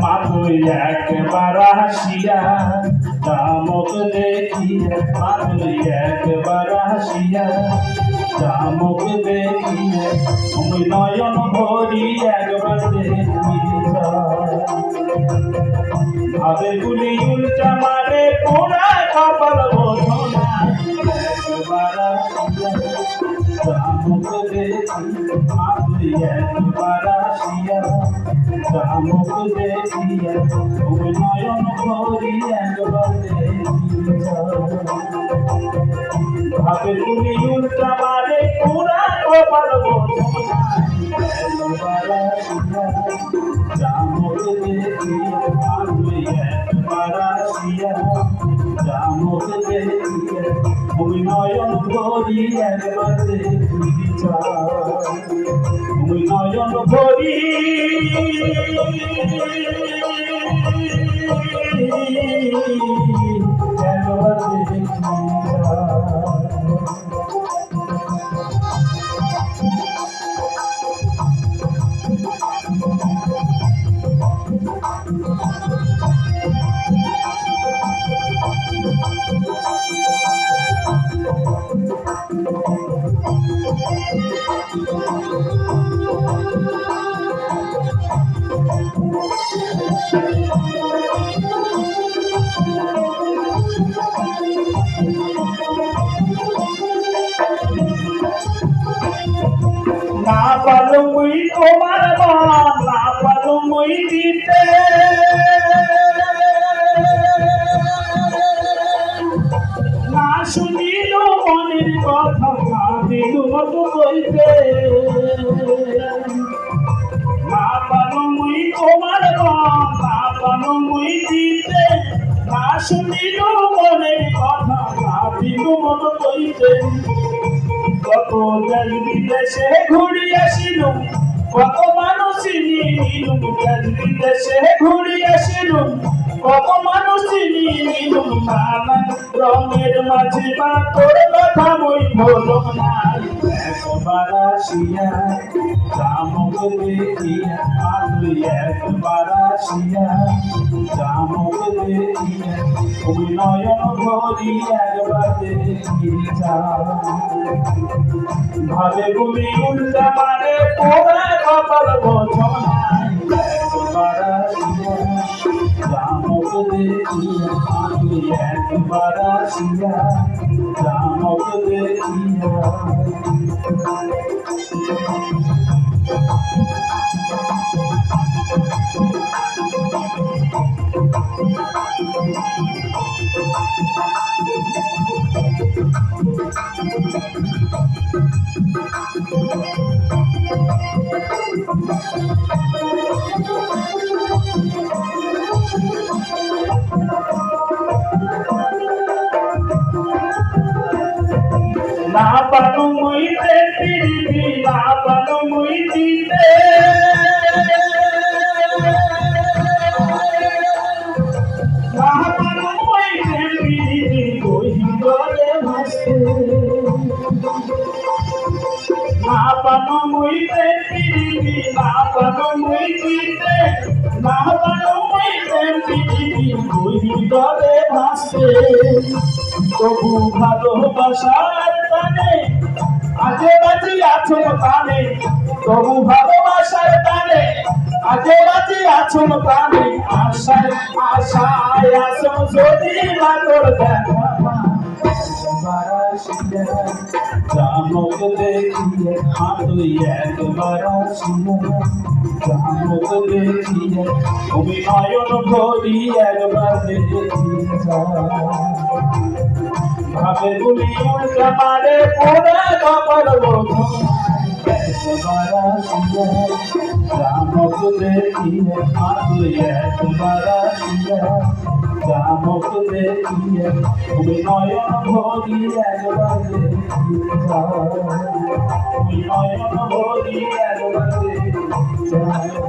মাতুই একবার হাসিয়া দামক দেখিয়া মাতুই একবার দামক দেখিয়া তুমি নয়ন ভরি একবার ভাবে গুলি উল্টা মারে পোড়া কপাল দেখিয়া তুমি দামক দেখিয়া তুমি নয়ন ভরি একবার দেখিয়া তুমি নয়ন ভরি না পারো মুই তোমার না মুই দিতে। শুনিল মনের কথা না দিল মতো কইতে কত দেশ বিদেশে ঘুরি আসিল, কত মানুষ নিল দেশ বিদেশে ঘুরি আসিল। কত মানুষ নিল নানান রঙের মাঝে বা তোর কথা বলো না একবার আসিয়া জামক দেখিয়া আলু একবার আসিয়া জামক দেখিয়া তুমি নয়ন ভরি একবার দেখিয়া ভাবে গুলি উল্টা মারে পড়ে কপাল দেখিয়া আমি একবার আসিয়া জামক দেখিয়া না পারো মুইতে পিরিতি না পারো মুই দিতে না পারো মুইতে পিরিতি কহি করে ভাসে না মুইতে পিরিতি তবু ভালোবাসার টানে আজে বাজি আছো প্রাণে তবু ভালোবাসার টানে। আজে বাজি আছো প্রাণে আশায় আশায় আসো যদি না তোর জামক দেখিয়ে আতুই একবার জামক দেখিয়ে তুমি নয়ন ভরি একবার দেখিয়া ভাবে গুলি উল্টা মারে পোড়া কপাল বোঝো একবার আসিয়া জামক দেখিয়ে আতুই একবার আসিয়া চামক দেখিয়ে তুমি নয়ন ভরি একবার দেখি যাও তুমি নয়ন ভরি একবার দেখি যাও